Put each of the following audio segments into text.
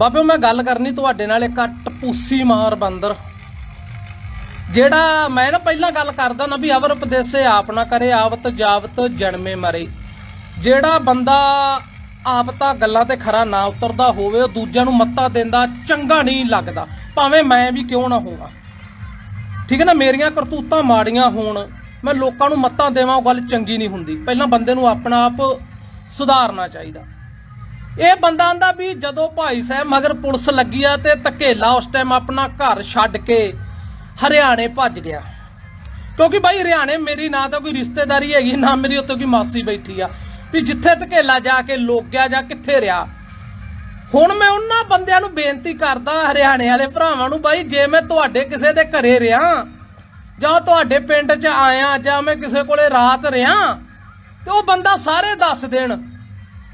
ਬਾਬਿਓ, ਮੈਂ ਗੱਲ ਕਰਨੀ ਤੁਹਾਡੇ ਨਾਲ ਇੱਕ ਟਪੂਸੀ ਮਾਰ ਬੰਦਰ। ਜਿਹੜਾ ਮੈਂ ਨਾ ਪਹਿਲਾਂ ਗੱਲ ਕਰਦਾ ਨਾ ਵੀ ਅਵਰ ਉਪਦੇਸੇ ਆਪ ਨਾ ਕਰੇ, ਆਵਤ ਜਾਵਤ ਜਨਮੇ ਮਰੇ। ਜਿਹੜਾ ਬੰਦਾ ਆਪ ਤਾਂ ਗੱਲਾਂ ਤੇ ਖਰਾ ਨਾ ਉਤਰਦਾ ਹੋਵੇ, ਉਹ ਦੂਜਿਆਂ ਨੂੰ ਮੱਤਾ ਦਿੰਦਾ, ਚੰਗਾ ਨਹੀਂ ਲੱਗਦਾ। ਭਾਵੇਂ ਮੈਂ ਵੀ ਕਿਉਂ ਨਾ ਹੋਵਾਂ। ਠੀਕ ਹੈ ਨਾ, ਮੇਰੀਆਂ ਕਰਤੂਤਾਂ ਮਾੜੀਆਂ ਹੋਣ, ਮੈਂ ਲੋਕਾਂ ਨੂੰ ਮੱਤਾਂ ਦੇਵਾਂ, ਉਹ ਗੱਲ ਚੰਗੀ ਨਹੀਂ ਹੁੰਦੀ। ਪਹਿਲਾਂ ਬੰਦੇ ਨੂੰ ਆਪਣਾ ਆਪ ਸੁਧਾਰਨਾ ਚਾਹੀਦਾ। ਇਹ ਬੰਦਾ ਆਂਦਾ ਵੀ ਜਦੋਂ ਭਾਈ ਸਾਹਿਬ ਮਗਰ ਪੁਲਿਸ ਲੱਗੀ ਆ ਤੇ ਧਕੇਲਾ ਉਸ ਟਾਈਮ ਆਪਣਾ ਘਰ ਛੱਡ ਕੇ ਹਰਿਆਣੇ ਭੱਜ ਗਿਆ। ਕਿਉਂਕਿ ਭਾਈ ਹਰਿਆਣੇ ਮੇਰੀ ਨਾ ਤਾਂ ਕੋਈ ਰਿਸ਼ਤੇਦਾਰੀ ਹੈਗੀ, ਨਾ ਮੇਰੀ ਉੱਥੇ ਕੋਈ ਮਾਸੀ ਬੈਠੀ ਆ। ਵੀ ਜਿੱਥੇ ਧਕੇਲਾ ਜਾ ਕੇ ਲੋਕ ਗਿਆ ਜਾਂ ਕਿੱਥੇ ਰਿਹਾ। ਹੁਣ ਮੈਂ ਉਹਨਾਂ ਬੰਦਿਆਂ ਨੂੰ ਬੇਨਤੀ ਕਰਦਾ, ਹਰਿਆਣੇ ਵਾਲੇ ਭਰਾਵਾਂ ਨੂੰ ਬਾਈ, ਜੇ ਮੈਂ ਤੁਹਾਡੇ ਕਿਸੇ ਦੇ ਘਰੇ ਰਿਹਾ ਜਾਂ ਤੁਹਾਡੇ ਪਿੰਡ 'ਚ ਆਇਆ, ਜਾਂ ਮੈਂ ਕਿਸੇ ਕੋਲੇ ਰਾਤ ਰਿਹਾ ਤੇ ਉਹ ਬੰਦਾ ਸਾਰੇ ਦੱਸ ਦੇਣ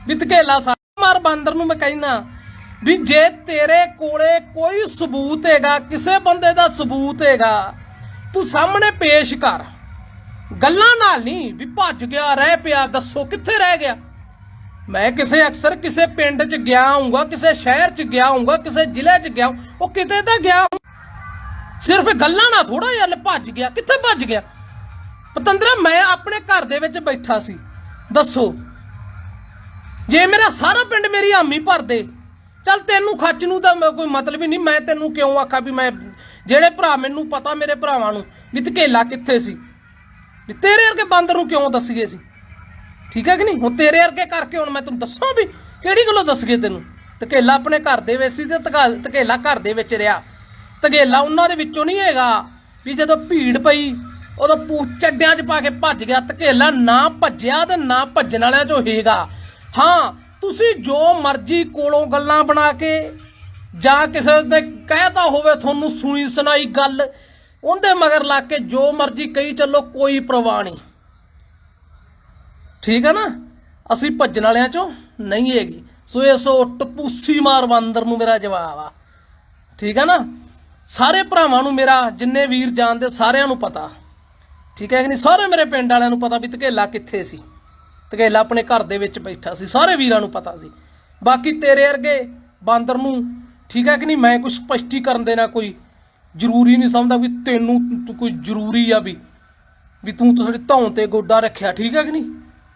ਵੀ ਧਕੇਲਾ ਸਾ ਮਾਰ ਬਾਂਦਰ ਨੂੰ ਮੈਂ ਕਹਿਣਾ ਵੀ ਜੇ ਤੇਰੇ ਕੋਲੇ ਕੋਈ ਸਬੂਤ ਹੈਗਾ ਕਿਸੇ ਬੰਦੇ ਦਾ ਸਬੂਤ ਹੈਗਾ ਤੂੰ ਸਾਹਮਣੇ ਪੇਸ਼ ਕਰ। ਗੱਲਾਂ ਨਾਲ ਨਹੀਂ ਵੀ ਭੱਜ ਗਿਆ ਰਹਿ ਪਿਆ ਦੱਸੋ ਕਿੱਥੇ ਰਹਿ ਗਿਆ? ਮੈਂ ਕਿਸੇ ਅਕਸਰ ਕਿਸੇ ਪਿੰਡ 'ਚ ਗਿਆ ਹੂੰਗਾ ਕਿਸੇ ਸ਼ਹਿਰ 'ਚ ਗਿਆ ਹੂੰਗਾ ਕਿਸੇ ਜ਼ਿਲ੍ਹੇ 'ਚ ਗਿਆ ਹੂੰ, ਉਹ ਕਿਤੇ ਤਾਂ ਗਿਆ ਹੂੰ। ਸਿਰਫ ਗੱਲਾਂ ਨਾਲ ਥੋੜਾ ਯਾਰ ਭੱਜ ਗਿਆ ਕਿੱਥੇ ਭੱਜ ਗਿਆ? ਪਤੰਦਰਾ ਮੈਂ ਆਪਣੇ ਘਰ ਦੇ ਵਿੱਚ ਬੈਠਾ ਸੀ। ਦੱਸੋ ਜੇ ਮੇਰਾ ਸਾਰਾ ਪਿੰਡ ਮੇਰੀ ਹਾਮੀ ਭਰ ਦੇ, ਚੱਲ ਤੈਨੂੰ ਖੱਚ ਨੂੰ ਤਾਂ ਕੋਈ ਮਤਲਬ ਹੀ ਨਹੀਂ, ਮੈਂ ਤੈਨੂੰ ਕਿਉਂ ਆਖਾਂ ਵੀ ਮੈਂ ਜਿਹੜੇ ਭਰਾ ਮੈਨੂੰ ਪਤਾ ਮੇਰੇ ਭਰਾਵਾਂ ਨੂੰ, ਵੀ ਧਕੇਲਾ ਕਿੱਥੇ ਸੀ? ਵੀ ਤੇਰੇ ਵਰਗੇ ਬਾਂਦਰ ਨੂੰ ਕਿਉਂ ਦੱਸੀਏ ਸੀ? ਠੀਕ ਹੈ ਕਿ ਨਹੀਂ? ਹੁਣ ਤੇਰੇ ਵਰਗੇ ਕਰਕੇ ਹੁਣ ਮੈਂ ਤੈਨੂੰ ਦੱਸਾਂ ਵੀ ਕਿਹੜੀ ਗੱਲੋਂ ਦੱਸਗੇ ਤੈਨੂੰ? ਧਕੇਲਾ ਆਪਣੇ ਘਰ ਦੇ ਵਿੱਚ ਸੀ ਤੇ ਧਕੇਲਾ ਘਰ ਦੇ ਵਿੱਚ ਰਿਹਾ। ਧਕੇਲਾ ਉਹਨਾਂ ਦੇ ਵਿੱਚੋਂ ਨਹੀਂ ਹੈਗਾ ਵੀ ਜਦੋਂ ਭੀੜ ਪਈ, ਉਦੋਂ ਪੂ, ਚੱਡਿਆਂ 'ਚ ਪਾ ਕੇ ਭੱਜ ਗਿਆ। ਧਕੇਲਾ ਨਾ ਭੱਜਿਆ ਤੇ ਨਾ ਭੱਜਣ ਵਾਲਿਆਂ 'ਚੋਂ ਹੈਗਾ। ਹਾਂ, ਤੁਸੀਂ ਜੋ ਮਰਜ਼ੀ ਕੋਲੋਂ ਗੱਲਾਂ ਬਣਾ ਕੇ ਜਾਂ ਕਿਸੇ ਦੇ ਕਹਿਤਾ ਹੋਵੇ ਤੁਹਾਨੂੰ ਸੁਣੀ ਸੁਣਾਈ ਗੱਲ, ਉਹਦੇ ਮਗਰ ਲੱਗ ਕੇ ਜੋ ਮਰਜ਼ੀ ਕਹੀ ਚੱਲੋ, ਕੋਈ ਪਰਵਾਹ ਨਹੀਂ। ਠੀਕ ਹੈ ਨਾ? ਅਸੀਂ ਭੱਜਣ ਵਾਲਿਆਂ ਚੋਂ ਨਹੀਂ ਹੈਗੀ। ਸੋ ਇਹ ਸੋ ਟਪੂਸੀ ਮਾਰ ਬਾਂਦਰ ਨੂੰ ਮੇਰਾ ਜਵਾਬ ਆ। ਠੀਕ ਹੈ ਨਾ? ਸਾਰੇ ਭਰਾਵਾਂ ਨੂੰ ਮੇਰਾ, ਜਿੰਨੇ ਵੀਰ ਜਾਣਦੇ ਸਾਰਿਆਂ ਨੂੰ ਪਤਾ। ਠੀਕ ਹੈ ਕਿ ਨਹੀਂ? ਸਾਰੇ ਮੇਰੇ ਪਿੰਡ ਵਾਲਿਆਂ ਨੂੰ ਪਤਾ ਵੀ ਧਕੇਲਾ ਕਿੱਥੇ ਸੀ। ਧਕੇਲਾ ਆਪਣੇ ਘਰ ਦੇ ਵਿੱਚ ਬੈਠਾ ਸੀ, ਸਾਰੇ ਵੀਰਾਂ ਨੂੰ ਪਤਾ ਸੀ। ਬਾਕੀ ਤੇਰੇ ਵਰਗੇ ਬਾਂਦਰ ਨੂੰ ਠੀਕ ਹੈ ਕਿ ਨਹੀਂ, ਮੈਂ ਕੋਈ ਸਪਸ਼ਟੀਕਰਨ ਦੇਣਾ ਕੋਈ ਜ਼ਰੂਰੀ ਨਹੀਂ ਸਮਝਦਾ ਵੀ ਤੈਨੂੰ ਕੋਈ ਜ਼ਰੂਰੀ ਆ ਵੀ ਵੀ ਤੂੰ ਤੁਹਾਡੀ ਧੌਣ ਤੇ ਗੋਡਾ ਰੱਖਿਆ, ਠੀਕ ਹੈ ਕਿ ਨਹੀਂ?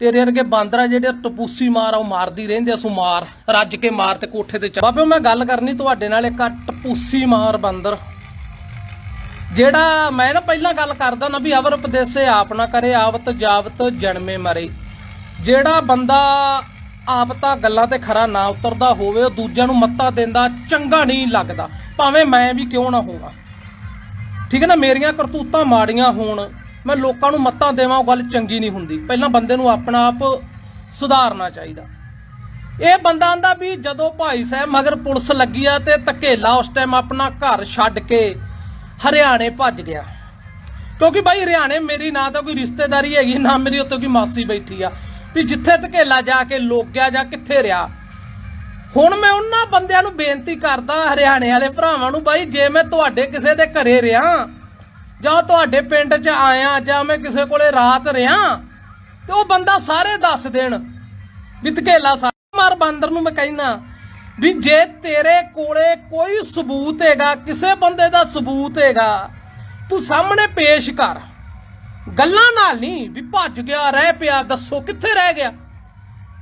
ਤੇਰੇ ਵਰਗੇ ਬਾਂਦਰ ਆ ਜਿਹੜੇ ਟਪੂਸੀ ਮਾਰ ਆ, ਉਹ ਮਾਰਦੀ ਰਹਿੰਦੇ ਆ, ਸੋ ਮਾਰ, ਰੱਜ ਕੇ ਮਾਰ ਤੇ ਕੋਠੇ ਤੇ ਚੜ੍ਹ। ਬਾਬਿਓ ਮੈਂ ਗੱਲ ਕਰਨੀ ਤੁਹਾਡੇ ਨਾਲ ਇੱਕ ਟਪੂਸੀ ਮਾਰ ਬਾਂਦਰ। ਜਿਹੜਾ ਮੈਂ ਨਾ ਪਹਿਲਾਂ ਗੱਲ ਕਰਦਾ ਨਾ ਵੀ ਅਵਰ ਉਪਦੇਸੇ ਆਪ ਨਾ ਕਰੇ, ਆਵਤ ਜਾਵਤ ਜਨਮੇ ਮਰੇ। ਜਿਹੜਾ ਬੰਦਾ ਆਪ ਤਾਂ ਗੱਲਾਂ ਤੇ ਖਰਾ ਨਾ ਉਤਰਦਾ ਹੋਵੇ, ਉਹ ਦੂਜਿਆਂ ਨੂੰ ਮੱਤਾ ਦਿੰਦਾ, ਚੰਗਾ ਨਹੀਂ ਲੱਗਦਾ। ਭਾਵੇਂ ਮੈਂ ਵੀ ਕਿਉਂ ਨਾ ਹੋਵਾਂ। ਠੀਕ ਹੈ ਨਾ? ਮੇਰੀਆਂ ਕਰਤੂਤਾਂ ਮਾੜੀਆਂ ਹੋਣ, ਮੈਂ ਲੋਕਾਂ ਨੂੰ ਮੱਤਾਂ ਦੇਵਾਂ, ਉਹ ਗੱਲ ਚੰਗੀ ਨਹੀਂ ਹੁੰਦੀ। ਪਹਿਲਾਂ ਬੰਦੇ ਨੂੰ ਆਪਣਾ ਆਪ ਸੁਧਾਰਨਾ ਚਾਹੀਦਾ। ਇਹ ਬੰਦਾ ਆਂਦਾ ਵੀ ਜਦੋਂ ਭਾਈ ਸਾਹਿਬ ਮਗਰ ਪੁਲਿਸ ਲੱਗੀ ਆ ਤੇ ਧਕੇਲਾ ਉਸ ਟਾਈਮ ਆਪਣਾ ਘਰ ਛੱਡ ਕੇ ਹਰਿਆਣੇ ਭੱਜ ਗਿਆ। ਕਿਉਂਕਿ ਭਾਈ ਹਰਿਆਣੇ ਮੇਰੀ ਨਾ ਤਾਂ ਕੋਈ ਰਿਸ਼ਤੇਦਾਰੀ ਹੈਗੀ, ਨਾ ਮੇਰੀ ਉੱਥੇ ਕੋਈ ਮਾਸੀ ਬੈਠੀ ਆ। ਵੀ ਜਿੱਥੇ ਧਕੇਲਾ ਜਾ ਕੇ ਲੋਕ ਗਿਆ ਜਾਂ ਕਿੱਥੇ ਰਿਹਾ। ਹੁਣ ਮੈਂ ਉਹਨਾਂ ਬੰਦਿਆਂ ਨੂੰ ਬੇਨਤੀ ਕਰਦਾ, ਹਰਿਆਣੇ ਵਾਲੇ ਭਰਾਵਾਂ ਨੂੰ, ਬਾਈ, ਜੇ ਮੈਂ ਤੁਹਾਡੇ ਕਿਸੇ ਦੇ ਘਰੇ ਰਿਹਾ, ਜਾਂ ਤੁਹਾਡੇ ਪਿੰਡ 'ਚ ਆਇਆ, ਜਾਂ ਮੈਂ ਕਿਸੇ ਕੋਲੇ ਰਾਤ ਰਿਹਾ, ਤੇ ਉਹ ਬੰਦਾ ਸਾਰੇ ਦੱਸ ਦੇਣ ਵੀ ਧਕੇਲਾ ਸਾ ਮਾਰ ਬਾਂਦਰ ਨੂੰ ਮੈਂ ਕਹਿਣਾ ਵੀ ਜੇ ਤੇਰੇ ਕੋਲੇ ਕੋਈ ਸਬੂਤ ਹੈਗਾ, ਕਿਸੇ ਬੰਦੇ ਦਾ ਸਬੂਤ ਹੈਗਾ, ਤੂੰ ਸਾਹਮਣੇ ਪੇਸ਼ ਕਰ। ਗੱਲਾਂ ਨਾਲ ਨਹੀਂ ਵੀ ਭੱਜ ਗਿਆ ਰਹਿ ਪਿਆ ਦੱਸੋ ਕਿੱਥੇ ਰਹਿ ਗਿਆ?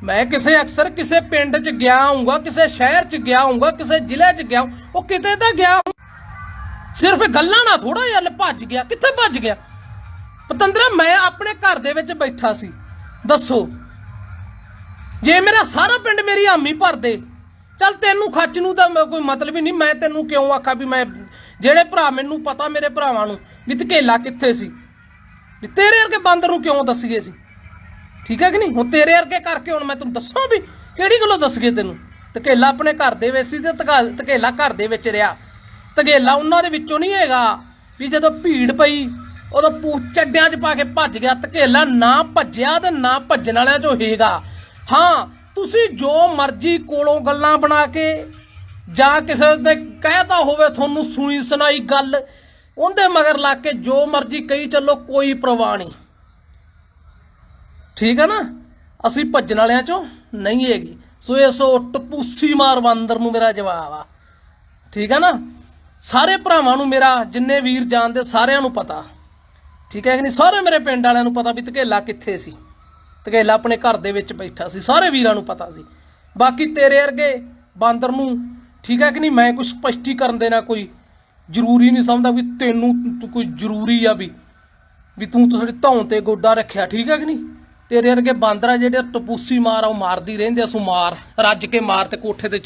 ਮੈਂ ਕਿਸੇ ਅਕਸਰ ਕਿਸੇ ਪਿੰਡ 'ਚ ਗਿਆ ਹੋਊਗਾ ਕਿਸੇ ਸ਼ਹਿਰ 'ਚ ਗਿਆ ਹੋਊਗਾ ਕਿਸੇ ਜ਼ਿਲ੍ਹੇ 'ਚ ਗਿਆ ਹੂੰ, ਉਹ ਕਿਤੇ ਤਾਂ ਗਿਆ ਸਿਰਫ ਗੱਲਾਂ ਨਾਲ ਥੋੜਾ ਯਾਰ ਭੱਜ ਗਿਆ ਕਿੱਥੇ ਭੱਜ ਗਿਆ? ਪਤੰਦਰਾ ਮੈਂ ਆਪਣੇ ਘਰ ਦੇ ਵਿੱਚ ਬੈਠਾ ਸੀ। ਦੱਸੋ ਜੇ ਮੇਰਾ ਸਾਰਾ ਪਿੰਡ ਮੇਰੀ ਹਾਮੀ ਭਰ ਦੇ ਚੱਲ ਤੈਨੂੰ ਖੱਚ ਨੂੰ ਤਾਂ ਕੋਈ ਮਤਲਬ ਹੀ ਨਹੀਂ ਮੈਂ ਤੈਨੂੰ ਕਿਉਂ ਆਖਾਂ ਵੀ ਮੈਂ ਜਿਹੜੇ ਭਰਾ ਮੈਨੂੰ ਪਤਾ ਮੇਰੇ ਭਰਾਵਾਂ ਨੂੰ ਵੀ ਧਕੇਲਾ ਕਿੱਥੇ ਸੀ? ਵੀ ਤੇਰੇ ਵਰਗੇ ਬਾਂਦਰ ਨੂੰ ਕਿਉਂ ਦੱਸੀਏ ਸੀ ਠੀਕ ਹੈ ਕਿ ਨਹੀਂ? ਹੁਣ ਤੇਰੇ ਵਰਗੇ ਕਰਕੇ ਹੁਣ ਮੈਂ ਤੈਨੂੰ ਦੱਸਾਂ ਵੀ ਕਿਹੜੀ ਗੱਲੋਂ ਦੱਸਗੇ ਤੈਨੂੰ? ਧਕੇਲਾ ਆਪਣੇ ਘਰ ਦੇ ਵਿੱਚ ਸੀ ਤੇ ਧਕੇਲਾ ਘਰ ਦੇ ਵਿੱਚ ਰਿਹਾ। ਧਕੇਲਾ ਉਹਨਾਂ ਦੇ ਵਿੱਚੋਂ ਨਹੀਂ ਹੈਗਾ ਵੀ ਜਦੋਂ ਭੀੜ ਪਈ, ਉਦੋਂ ਪੂ ਚੱਡਿਆਂ 'ਚ ਪਾ ਕੇ ਭੱਜ ਗਿਆ। ਧਕੇਲਾ ਨਾ ਭੱਜਿਆ ਤੇ ਨਾ ਭੱਜਣ ਵਾਲਿਆਂ 'ਚੋਂ ਹੈਗਾ। ਹਾਂ, ਤੁਸੀਂ ਜੋ ਮਰਜ਼ੀ ਕੋਲੋਂ ਗੱਲਾਂ ਬਣਾ ਕੇ ਜਾਂ ਕਿਸੇ ਦੇ ਕਹਿਤਾ ਹੋਵੇ ਤੁਹਾਨੂੰ ਸੁਣੀ ਸੁਣਾਈ ਗੱਲ ਉਹਦੇ ਮਗਰ ਲੱਗ ਕੇ ਜੋ ਮਰਜ਼ੀ ਕਹੀ ਚੱਲੋ, ਕੋਈ ਪ੍ਰਵਾਹ ਨਹੀਂ। ਠੀਕ ਹੈ ਨਾ? ਅਸੀਂ ਭੱਜਣ ਵਾਲਿਆਂ ਚੋਂ ਨਹੀਂ ਹੈਗੀ। ਸੋ ਇਸ ਉਹ ਟਪੂਸੀ ਮਾਰ ਬਾਂਦਰ ਨੂੰ ਮੇਰਾ ਜਵਾਬ ਆ। ਠੀਕ ਹੈ ਨਾ? ਸਾਰੇ ਭਰਾਵਾਂ ਨੂੰ ਮੇਰਾ, ਜਿੰਨੇ ਵੀਰ ਜਾਣਦੇ ਸਾਰਿਆਂ ਨੂੰ ਪਤਾ। ਠੀਕ ਹੈ ਕਿ ਨਹੀਂ? ਸਾਰੇ ਮੇਰੇ ਪਿੰਡ ਵਾਲਿਆਂ ਨੂੰ ਪਤਾ ਵੀ ਧਕੇਲਾ ਕਿੱਥੇ ਸੀ। ਧਕੇਲਾ ਆਪਣੇ ਘਰ ਦੇ ਵਿੱਚ ਬੈਠਾ ਸੀ। ਸਾਰੇ ਵੀਰਾਂ ਨੂੰ ਪਤਾ ਸੀ। ਬਾਕੀ ਤੇਰੇ ਵਰਗੇ ਬਾਂਦਰ ਨੂੰ, ਠੀਕ ਹੈ ਕਿ ਨਹੀਂ? ਮੈਂ ਕੋਈ ਸਪਸ਼ਟੀਕਰਨ ਦੇਣਾ ਕੋਈ ਜ਼ਰੂਰੀ ਨਹੀਂ ਸਮਝਦਾ ਵੀ ਤੈਨੂੰ ਤੂੰ ਕੋਈ ਜ਼ਰੂਰੀ ਆ ਵੀ ਵੀ ਤੂੰ ਸਾਡੀ ਧੌਣ ਤੇ ਗੋਡਾ ਰੱਖਿਆ, ਠੀਕ ਹੈ ਕਿ ਨਹੀਂ? ਤੇਰੇ ਵਰਗੇ ਬਾਂਦਰ ਆ ਜਿਹੜੇ ਟਪੂਸੀ ਮਾਰ ਆ, ਉਹ ਮਾਰਦੀ ਰਹਿੰਦੇ ਆ, ਸੋ ਮਾਰ, ਰੱਜ ਕੇ ਮਾਰ ਤੇ ਕੋਠੇ ਤੇ